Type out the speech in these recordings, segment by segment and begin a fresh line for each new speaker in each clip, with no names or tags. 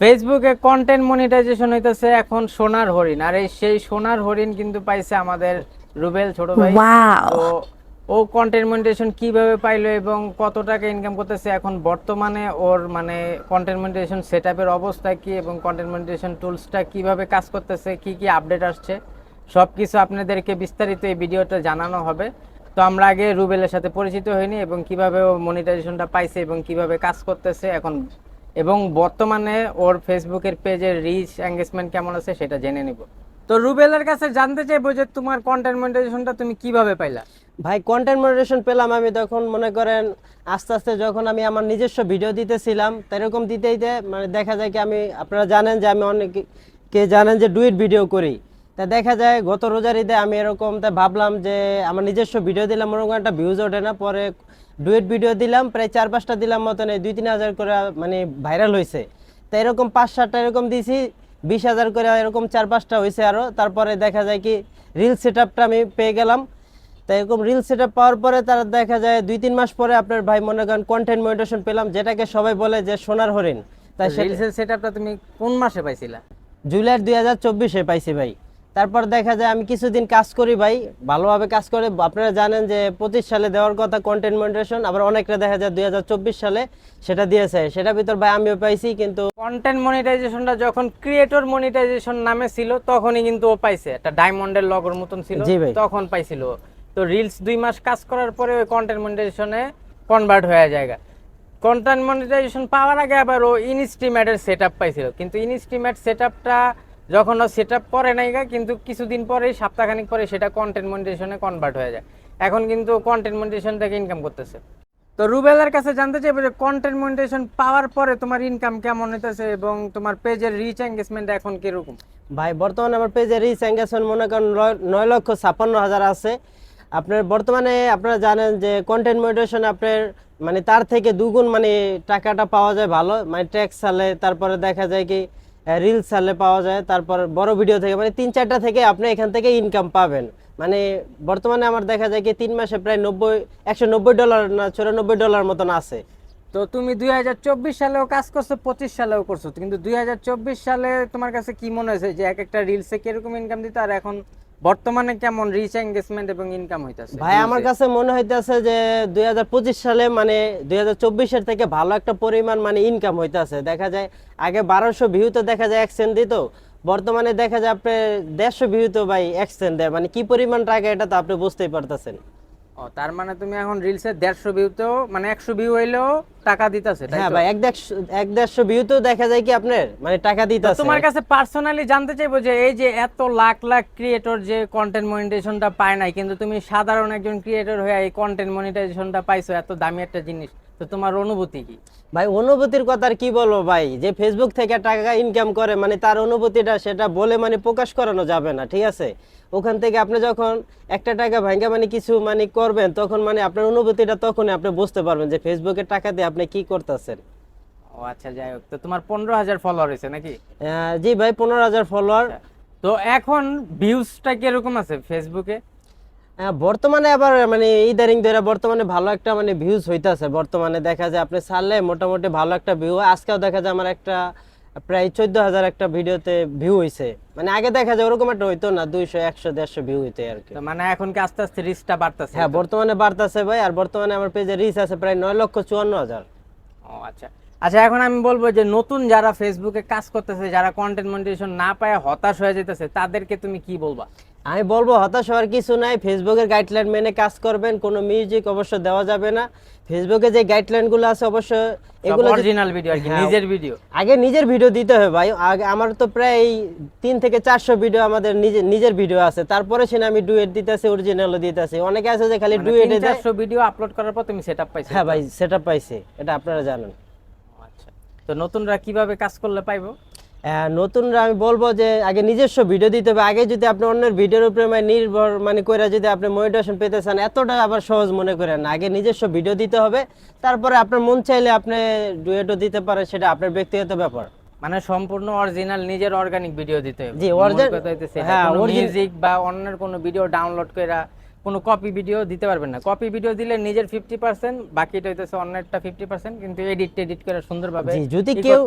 ফেসবুকে content monetization হইতেছে এখন সোনার হরিণ। আর এই সেই সোনার হরিণ কিন্তু পাইছে আমাদের রুবেল ছোট ভাই. তো ও কন্টেন্ট মনিটাইজেশন কীভাবে পাইলো এবং কত টাকা ইনকাম করতেছে এখন বর্তমানে ওর মানে কন্টেন্ট মনিটাইজেশন সেটআপের অবস্থা কি এবং কন্টেন্ট মনিটাইজেশন টুলসটা কীভাবে কাজ করতেছে কি কি আপডেট আসছে সব কিছু আপনাদেরকে বিস্তারিত এই ভিডিওটা জানানো হবে। তো আমরা আগে রুবেলের সাথে পরিচিত হইনি এবং কীভাবে ও মনিটাইজেশনটা পাইছে এবং কীভাবে কাজ করতেছে এখন এবং বর্তমানে ওর ফেসবুকের পেজের রিচ এঙ্গেজমেন্ট কেমন আছে সেটা জেনে নিব। তো রুবেলের কাছে জানতে চাইব যে তোমার কন্টেন্ট মনিটাইজেশনটা তুমি কীভাবে পাইলা?
ভাই কন্টেন্ট মডারেশন পেলাম আমি তখন, মনে করেন, আস্তে আস্তে যখন আমি আমার নিজস্ব ভিডিও দিতেছিলাম এরকম দিতে দিতে মানে দেখা যায় কি আমি আপনারা জানেন যে আমি অনেকে জানেন যে ডুইট ভিডিও করি। তা দেখা যায় গত রোজার ঈদে আমি এরকম তাই ভাবলাম যে আমার নিজস্ব ভিডিও দিলাম ওরকম একটা ভিউজ ওঠে না। পরে ডুয়েট ভিডিও দিলাম প্রায় চার পাঁচটা দিলাম মতন এই দুই তিন হাজার করে মানে ভাইরাল হয়েছে তা এরকম পাঁচ সাতটা এরকম দিছি বিশ হাজার করে এরকম চার পাঁচটা হয়েছে আরও তারপরে দেখা যায় কি রিল সেট আমি পেয়ে গেলাম। তা এরকম রিল সেট পাওয়ার পরে তারা দেখা যায় দুই তিন মাস পরে আপনার ভাই মনে করেন কন্টেন্ট মনিটেশন পেলাম যেটাকে সবাই বলে যে সোনার হরিণ। তাই সেটা
রিলসের সেটআপটা তুমি কোন মাসে পাইছিলা?
জুলাইয়ের দুই হাজার চব্বিশে পাইছি ভাই। তারপর দেখা যায় আমি কিছুদিন কাজ করি ভাই ভালোভাবে কাজ করে আপনারা জানেন যে পঁচিশ সালে দেওয়ার কথা কন্টেন্ট মনিটেশন আবার অনেকটা দেখা যায় দুই হাজার চব্বিশ সালে সেটা দিয়েছে। সেটা ভিতর ভাই আমিও পাইছি কিন্তু
কন্টেন্ট মনিটাইজেশনটা যখন ক্রিয়েটর মনিটাইজেশন নামে ছিল তখনই কিন্তু ও পাইছে। একটা ডায়মন্ডের লগর মতন ছিল। তখন পাইছিল তো রিলস দুই মাস কাজ করার পরে ওই কন্টেন্ট মনিটাইজেশনে কনভার্ট হয়ে যায় কন্টেন্ট মনিটাইজেশন পাওয়ার আগে আবার ও ইনস্টিমেটের সেটআপ পাইছিল। কিন্তু ইনস্টিমেট সেটআপটা যখন ও সেটআপ করে নাই গা, কিন্তু কিছুদিন পরেই সপ্তাহখানিক পরে সেটা কন্টেন্ট মনিটাইজেশনে কনভার্ট হয়ে যায়। এখন কিন্তু কন্টেন্ট মনিটাইজেশন থেকে ইনকাম করতেছে। তো রুবেলের কাছে জানতে চাইব যে কন্টেন্ট মনিটাইজেশন পাওয়ার পরে তোমার ইনকাম কেমন হইতেছে এবং তোমার পেজের রিচ এঙ্গেজমেন্ট এখন কীরকম?
ভাই বর্তমানে আমার পেজের রিচ এঙ্গেজমেন্ট মনে করেন নয় লক্ষ ছাপ্পান্ন হাজার আছে। আপনার বর্তমানে আপনারা জানেন যে কন্টেন্ট মনিটেশন আপনার মানে তার থেকে দুগুণ মানে টাকাটা পাওয়া যায় ভালো। মানে ট্যাক্স সালে তারপরে দেখা যায় কি রিলস সালে পাওয়া যায়। তারপর বড় ভিডিও থেকে মানে তিন চারটা থেকে আপনি এখান থেকে ইনকাম পাবেন। মানে বর্তমানে আমার দেখা যায় কি তিন মাসে প্রায় নব্বই, একশো নব্বই ডলার না, চুরানব্বই ডলার মতন আছে।
তো তুমি দুই হাজার চব্বিশ সালেও কাজ করছ, পঁচিশ সালেও করছ। কিন্তু দুই হাজার চব্বিশ সালে তোমার কাছে কি মনে হয়েছে যে এক একটা রিলসে কীরকম ইনকাম দিত? আর এখন বর্তমানে কেমন রিচ এঙ্গেজমেন্ট এবং ইনকাম হইতাছে?
ভাই আমার কাছে মনে হইতাছে যে দুই সালে মানে দুই হাজার চব্বিশ এর থেকে ভালো একটা পরিমাণ মানে ইনকাম হইতাছে। দেখা যায় আগে বারোশো ভিউতে দেখা যায় সেন্ট দিত বর্তমানে দেখা যায় আপনি দেড়শো ভিউতে ভাই সেন্ট দেয়। মানে কি পরিমাণ টাকা এটা তো আপনি বুঝতেই পারতেছেন।
ও তার মানে তুমি এখন রিলসে দেড়শো ভিউতেও মানে একশো ভিউ হইলেও টাকা দিতেছে
হ্যাঁ ভাই এক দেড়শো এক দেড়শো ভিউতেও দেখা যায় কি আপনার? মানে টাকা দিতেছে।
তোমার কাছে পার্সোনালি জানতে চাইব যে এই যে এত লাখ লাখ ক্রিয়েটর যে কন্টেন্ট মনিটাইজেশনটা পায় নাই কিন্তু তুমি সাধারণ একজন ক্রিয়েটর হয়ে এই কন্টেন্ট মনিটাইজেশনটা পাইছো এত দামি একটা জিনিস। তো তোমার অনুভূতি কি?
ভাই অনুভূতির কথা আর কি বলব ভাই? যে ফেসবুক থেকে টাকা ইনকাম করে মানে তার অনুভূতিটা সেটা বলে মানে প্রকাশ করানো যাবে না ঠিক আছে? ওখান থেকে আপনি যখন একটা টাকা ভাঙ্গা মানে কিছু মানে করবেন তখন মানে আপনার অনুভূতিটা তখনই আপনি বুঝতে পারবেন যে ফেসবুকের টাকা দিয়ে আপনি কি করতেছেন।
ও আচ্ছা যাই হোক। তো তোমার পনেরো হাজার ফলোয়ার হয়েছে নাকি?
জি ভাই পনেরো হাজার ফলোয়ার
তো এখন ভিউজটা কীরকম আছে ফেসবুকে
বর্তমানে আবার মানে ইদারিং ধরে বর্তমানে ভালো একটা মানে ভিউজ হইতাছে। বর্তমানে দেখা যায় আপনি ছাড়লে মোটামুটি ভালো একটা ভিউ আজকেও দেখা যায় আমার একটা প্রায় চোদ্দ হাজার একটা ভিডিওতে ভিউ হইছে। মানে আগে দেখা যায় ওরকম একটা হইতো না দুইশো একশো দেড়শো ভিউ হইতো আর কি।
মানে এখন কি আস্তে আস্তে রিচটা বাড়তেছে?
হ্যাঁ বর্তমানে বাড়তাছে ভাই আর বর্তমানে আমার পেজে রিচ আছে প্রায় নয় লক্ষ চুয়ান্ন হাজার।
ও আচ্ছা। আচ্ছা এখন আমি বলব যে নতুন যারা ফেসবুকে কাজ করতেছে যারা কন্টেন্ট মনিটাইজেশন না পায় হতাশ হয়ে যেতেছে তাদেরকে তুমি কি বলবা?
আমি বলব হতাশ হওয়ার কিছু নাই। ফেসবুকের গাইডলাইন মেনে কাজ করবেন কোনো মিউজিক অবশ্য দেওয়া যাবে না। ফেসবুকে যে গাইডলাইনগুলো আছে অবশ্য এগুলো
অরিজিনাল ভিডিও আর কি
হ্যাঁ।
নিজের ভিডিও
আগে নিজের ভিডিও দিতে হবে ভাই। আগে আমার তো প্রায় তিন থেকে চারশো ভিডিও আমাদের নিজের নিজের ভিডিও আছে। তারপরে সেটা আমি ডুয়েট দিতেছি অরিজিনালও দিতেছি। অনেকে আছে যে খালি ডুয়েট দেয়।
চারশো ভিডিও আপলোড করার পর তুমি সেটআপ পাইছো।
হ্যাঁ ভাই সেটা পাইছে। এটা আপনারা জানেন।
আচ্ছা। তো নতুনরা কীভাবে কাজ করলে পাইবো?
নতুনরা আমি বলব যে আগে নিজস্ব ভিডিও দিতে হবে। আগে যদি আপনি অন্যের ভিডিওর উপরে মানে নির্ভর মানে করে যদি আপনি মোটিভেশন পেতে চান এতটা আবার সহজ মনে করেন আগে নিজস্ব ভিডিও দিতে হবে তারপরে আপনার মন চাইলে আপনি ডুয়েটও দিতে পারেন সেটা আপনার ব্যক্তিগত ব্যাপার।
মানে সম্পূর্ণ অরিজিনাল নিজের অর্গানিক ভিডিও দিতে হবে।
জি,
হইতেছে
হ্যাঁ,
মিউজিক বা অন্যের কোনো ভিডিও ডাউনলোড কইরা কোনো কপি ভিডিও দিতে পারবেন না। কপি ভিডিও দিলে নিজের ফিফটি পার্সেন্ট বাকিটা হইতেছে অন্যেরটা ফিফটি পার্সেন্ট কিন্তু এডিট টেডিট করে সুন্দরভাবে
যদি কেউ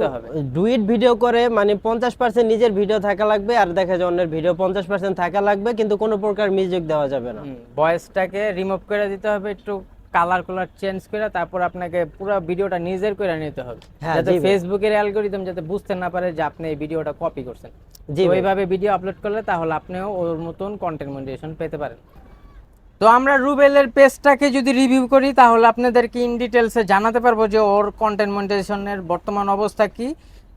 ডুইট ভিডিও করে মানে পঞ্চাশ পার্সেন্ট নিজের ভিডিও থাকা লাগবে আর দেখা যায় অন্যের ভিডিও পঞ্চাশ পার্সেন্ট থাকা লাগবে কিন্তু কোনো প্রকার মিউজিক দেওয়া যাবে না।
ভয়েসটাকে রিমুভ করে দিতে হবে একটু কালার কালার চেঞ্জ করে তারপর আপনাকে পুরো ভিডিওটা নিজের করে নিতে হবে।
হ্যাঁ,
যাতে ফেসবুকের অ্যালগোরিদম যাতে বুঝতে না পারে যে আপনি এই ভিডিওটা কপি করছেন।
ভাই।
ওইভাবে ভিডিও আপলোড করলে তাহলে আপনিও ওর মতন কন্টেন্ট মনিটাইজেশন পেতে পারেন। তো আমরা রুবেলের পেজটাকে যদি রিভিউ করি, তাহলে আপনাদেরকে ইন ডিটেলসে জানাতে পারব যে ওর কন্টেন্ট মনিটাইজেশনের বর্তমান অবস্থা কি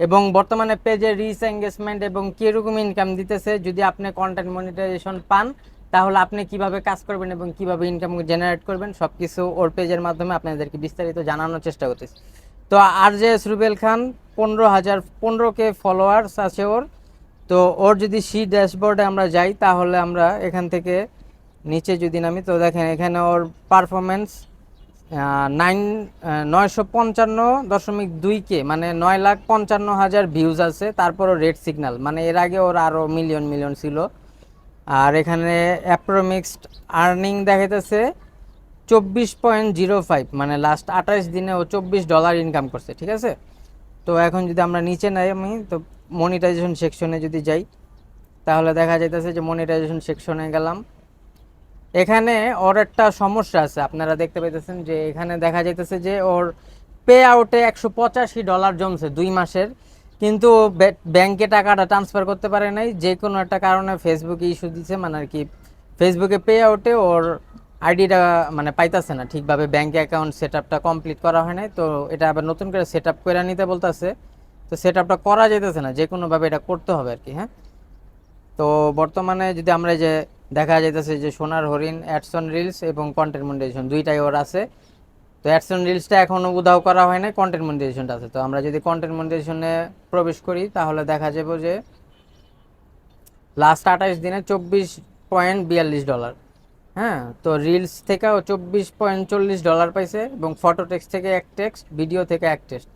এবং বর্তমানে পেজে রিচ এঙ্গেজমেন্ট এবং কীরকম ইনকাম দিতেছে। যদি আপনি কন্টেন্ট মনিটাইজেশন পান, তাহলে আপনি কীভাবে কাজ করবেন এবং কীভাবে ইনকাম জেনারেট করবেন সব কিছু ওর পেজের মাধ্যমে আপনাদেরকে বিস্তারিত জানানোর চেষ্টা করতেছি। তো আর জে এস রুবেল খান, পনেরো হাজার, পনেরো কে ফলোয়ার্স আছে ওর। তো ওর যদি সি ড্যাশবোর্ডে আমরা যাই, তাহলে আমরা এখান থেকে নিচে যদি নামি, তো দেখেন এখানে ওর পারফরমেন্স নাইন নয়শো পঞ্চান্ন দশমিক দুই কে মানে নয় লাখ পঞ্চান্ন হাজার ভিউজ আছে। তারপরও রেড সিগন্যাল মানে এর আগে ওর আরও মিলিয়ন মিলিয়ন ছিল। আর এখানে অ্যাপ্রোমিক্সড আর্নিং দেখাইতেছে চব্বিশ পয়েন্ট জিরো ফাইভ মানে লাস্ট আঠাশ দিনে ও চব্বিশ ডলার ইনকাম করছে, ঠিক আছে? তো এখন যদি আমরা নিচে নাই আমি তো মনিটাইজেশন সেকশনে যদি যাই, তাহলে দেখা যাইতেছে যে মনিটাইজেশন সেকশনে গেলাম। এখানে ওর একটা সমস্যা আছে। আপনারা দেখতে পাইতেছেন যে এখানে দেখা যাইতেছে যে ওর পে আউটে একশো পঁচাশি ডলার জমছে দুই মাসের। কিন্তু ব্যাংকে টাকাটা ট্রান্সফার করতে পারে নাই। যে কোনো একটা কারণে ফেসবুকে ইস্যু দিছে মানে আর কি ফেসবুকে পে আউটে ওর আইডিটা মানে পাইতাছে না। ঠিকভাবে ব্যাংক অ্যাকাউন্ট সেট আপটা কমপ্লিট করা হয় নাই। তো এটা আবার নতুন করে সেট আপ করে নিতে বলতেছে। তো সেট আপটা করা যাইতেছে না। যে কোনোভাবে এটা করতে হবে আর কি হ্যাঁ? তো বর্তমানে যদি আমরা যে দেখা যাইতেছে যে সোনার হরিণ, অ্যাডসন রিলস এবং কন্টেন্ট মনিটাইজেশন দুইটাই ওর আছে। তো অ্যাডসন রিলসটা এখনও উদাও করা হয় না কন্টেন্ট মনিটাইজেশনটা আছে। তো আমরা যদি কন্টেন্ট মনিটাইজেশনে প্রবেশ করি, তাহলে দেখা যাবে যে লাস্ট আঠাইশ দিনে চব্বিশ পয়েন্ট বিয়াল্লিশ ডলার। হ্যাঁ তো রিলস থেকেও চব্বিশ পয়েন্ট চল্লিশ ডলার পাইছে এবং ফটো টেক্সট থেকে এক টেক্সট ভিডিও থেকে এক টেক্সট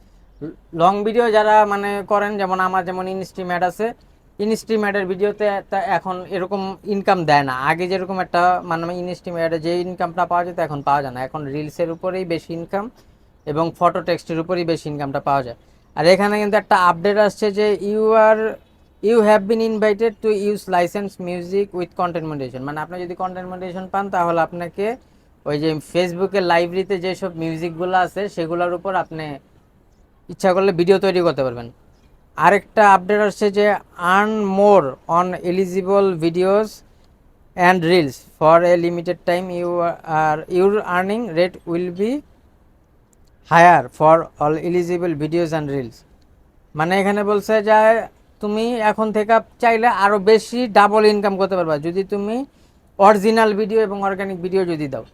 লং ভিডিও যারা মানে করেন, যেমন আমার যেমন ইনস্ট্রিম অ্যাড আছে ইনস্ট্রিম অ্যাডের ভিডিওতে এখন এরকম ইনকাম দেয় না। আগে যেরকম একটা মানে ইনস্ট্রিম অ্যাডে যে ইনকামটা পাওয়া যেত, এখন পাওয়া যায় না। এখন রিলসের উপরেই বেশি ইনকাম এবং ফটো টেক্সটের উপরেই বেশি ইনকামটা পাওয়া যায়। আর এখানে কিন্তু একটা আপডেট আসছে যে you are you have been invited to use licence music with content monetization মানে আপনি যদি কন্টেন্ট মনিটাইজেশন পান, তাহলে আপনাকে ওই যে ফেসবুকের লাইব্রেরিতে যেসব মিউজিকগুলো আছে, সেগুলোর উপর আপনি ইচ্ছা করলে ভিডিও তৈরি করতে পারবেন। আরেকটা আপডেট আসছে যে earn more on eligible videos and reels for a limited time you are, your earning rate will be higher for all eligible videos and reels. মানে এখানে বলছে যে তুমি এখন থেকে চাইলে আরও বেশি ডাবল ইনকাম করতে পারবা যদি তুমি অরিজিনাল ভিডিও এবং অর্গানিক ভিডিও যদি দাও।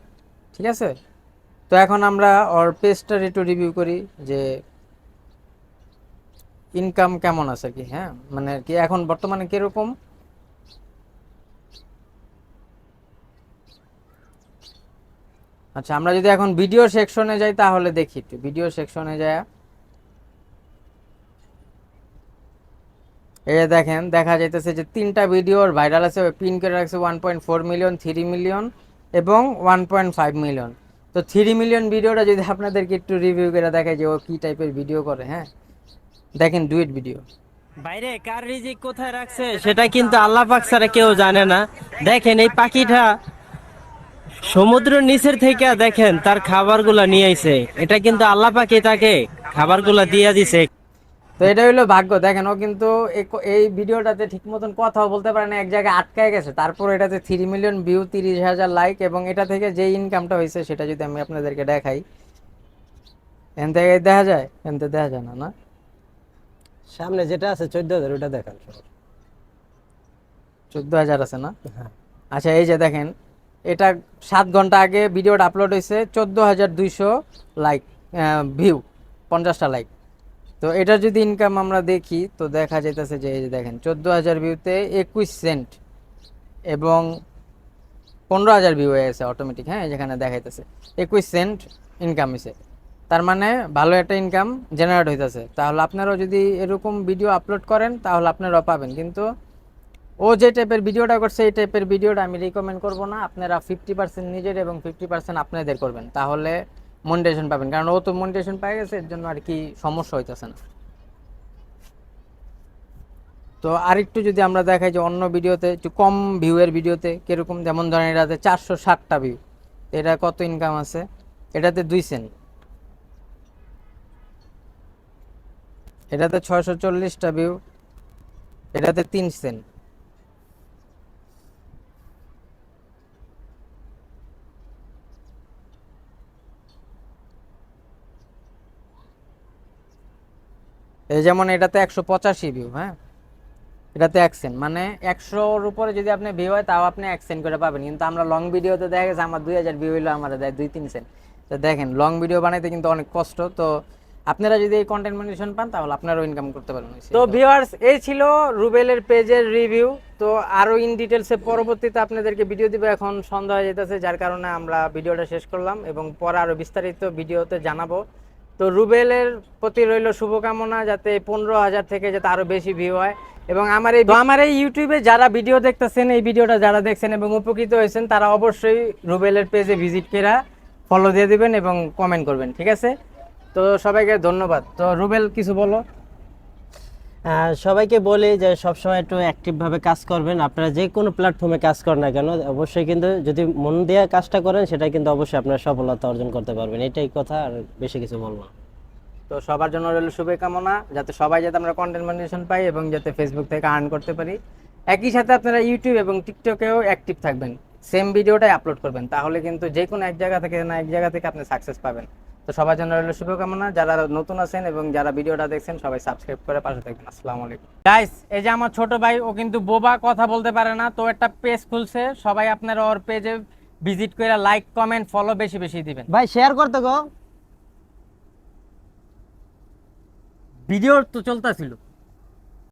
ঠিক আছে? তো এখন আমরা ওর পেজটার একটু রিভিউ করি যে ইনকাম কেমন আছে কি? হ্যাঁ? মানে আর কি এখন বর্তমানে কীরকম? আচ্ছা আমরা যদি এখন ভিডিও সেকশনে যাই তাহলে দেখি একটু। ভিডিও সেকশনে যায়। এই দেখেন, দেখা যাইতেছে যে তিনটা ভিডিওর ভাইরাল আছে পিন করে রাখছে one point four million three million এবং ওয়ান পয়েন্ট ফাইভ মিলিয়ন তো থ্রি মিলিয়ন ভিডিওটা যদি আপনাদেরকে একটু রিভিউ করে দেখায় যে ও কী টাইপের ভিডিও করে হ্যাঁ? দেখেন ডুয়েট ভিডিও।
বাইরে কার রিজিক কোথায় রাখছে সেটা কিন্তু আল্লাহ পাক ছাড়া কেউ জানে না। দেখেন এই পাখিটা সমুদ্রের নিচের থেকে দেখেন তার খাবারগুলা নিয়ে আইছে। এটা কিন্তু আল্লাহ পাকি তাকে খাবারগুলা দিয়ে দিছে।
তো এটা হলো ভাগ্য। দেখেন ও কিন্তু এই ভিডিওটাতে ঠিক মতন কথাও বলতে পারে না এক জায়গায় আটকায় গেছে। তারপর এটাতে থ্রি মিলিয়ন ভিউ তিরিশ হাজার লাইক এবং এটা থেকে যে ইনকামটা হয়েছে সেটা যদি আমি আপনাদেরকে দেখাই এন থেকে দেখা যায়? থেকে দেখা যায় না না?
সামনে যেটা আছে চোদ্দ হাজার ওটা দেখান
চোদ্দ হাজার আছে না?
হ্যাঁ।
আচ্ছা এই যে দেখেন এটা সাত ঘণ্টা আগে ভিডিওটা আপলোড হয়েছে চোদ্দ হাজার দুইশো লাইক ভিউ পঞ্চাশটা লাইক তো এটা যদি ইনকাম আমরা দেখি তো দেখা যাইতেছে যে এই যে দেখেন চোদ্দ হাজার ভিউতে একুশ সেন্ট এবং পনেরো হাজার ভিউ হয়ে গেছে অটোমেটিক হ্যাঁ যেখানে দেখাইতেছে। একুশ সেন্ট ইনকাম হয়েছে তার মানে ভালো একটা ইনকাম জেনারেট হইতেছে। তাহলে আপনারাও যদি এরকম ভিডিও আপলোড করেন, তাহলে আপনারাও পাবেন। কিন্তু ও যে টাইপের ভিডিওটা করছে, এই টাইপের ভিডিওটা আমি রিকমেন্ড করব না। আপনারা ফিফটি পার্সেন্ট নিজের এবং ফিফটি পার্সেন্ট আপনাদের করবেন। তাহলে মনিটেশন পাবেন। কারণ ও তো মনিটেশন পেয়ে গেছে, এর জন্য আর কি সমস্যা হইতেছে না। তো আরেকটু যদি আমরা দেখাই যে অন্য ভিডিওতে একটু কম ভিউয়ের ভিডিওতে কীরকম যেমন ধরেন এটাতে চারশো ষাটটা ভিউ এটা কত ইনকাম আছে? এটাতে দুই সেন্ট এটাতে ছয়শো চল্লিশটা ভিউ এটাতে তিন সেন্ট এই যেমন এটাতে একশো পঁচাশি ভিউ হ্যাঁ? এটাতে এক সেন্ট মানে একশোর উপরে যদি আপনি ভিউ হয়, তাও আপনি এক সেন্ট করে পাবেন। কিন্তু আমরা লং ভিডিওতে দেখা গেছে, আমার দুই হাজার ভিউ হইল আমার দেয় দুই, তিন সেন্ট তো দেখেন লং ভিডিও বানাইতে কিন্তু অনেক কষ্ট। তো আপনারা যদি এই কন্টেন্ট মনিটেশন পান তাহলে আপনারাও ইনকাম করতে পারবেন তো ভিউয়ার্স এই ছিল রুবেলের পেজের রিভিউ তো আরও ইন ডিটেলসে পরবর্তীতে আপনাদেরকে ভিডিও দিব। এখন সন্ধ্যা হয়ে যেতেছে যার কারণে আমরা ভিডিওটা শেষ করলাম এবং পরে আরও বিস্তারিত ভিডিওতে জানাব। তো রুবেলের প্রতি রইল শুভকামনা যাতে পনেরো হাজার থেকে যাতে আরও বেশি ভিউ হয়। এবং আমার এই আমার এই ইউটিউবে যারা ভিডিও দেখতেছেন এই ভিডিওটা যারা দেখছেন এবং উপকৃত হয়েছেন তারা অবশ্যই রুবেলের পেজে ভিজিট করে ফলো দিয়ে দিবেন এবং কমেন্ট করবেন ঠিক আছে? তো সবাইকে ধন্যবাদ। তো রুবেল কিছু বলো?
সবাইকে বলি যে সবসময় একটু অ্যাক্টিভভাবে কাজ করবেন। আপনারা যে কোনো প্ল্যাটফর্মে কাজ করেন না কেন অবশ্যই কিন্তু যদি মন দিয়ে কাজটা করেন সেটা কিন্তু অবশ্যই আপনারা সফলতা অর্জন করতে পারবেন। এটাই কথা আর বেশি কিছু বলব
তো সবার জন্য রইল শুভকামনা যাতে সবাই যাতে আমরা কন্টেন্ট মনিটেশন পাই এবং যাতে ফেসবুক থেকে আর্ন করতে পারি। একই সাথে আপনারা ইউটিউব এবং টিকটকেও অ্যাক্টিভ থাকবেন। সেম ভিডিওটাই আপলোড করবেন তাহলে কিন্তু যে কোনো এক জায়গা থেকে না এক জায়গা থেকে আপনি সাকসেস পাবেন। তো সবার জন্য রইল শুভকামনা। যারা নতুন আছেন এবং যারা ভিডিওটা দেখছেন সবাই সাবস্ক্রাইব করে পাশে থাকবেন। আসসালামু আলাইকুম। গাইস এই যে আমার ছোট ভাই ও কিন্তু বোবা কথা বলতে পারে না তো একটা পেজ খুলছে। সবাই আপনারা ওর পেজে ভিজিট করে লাইক কমেন্ট ফলো বেশি বেশি দিবেন।
ভাই শেয়ার করতে গো।
ভিডিও তো চলতেছিল।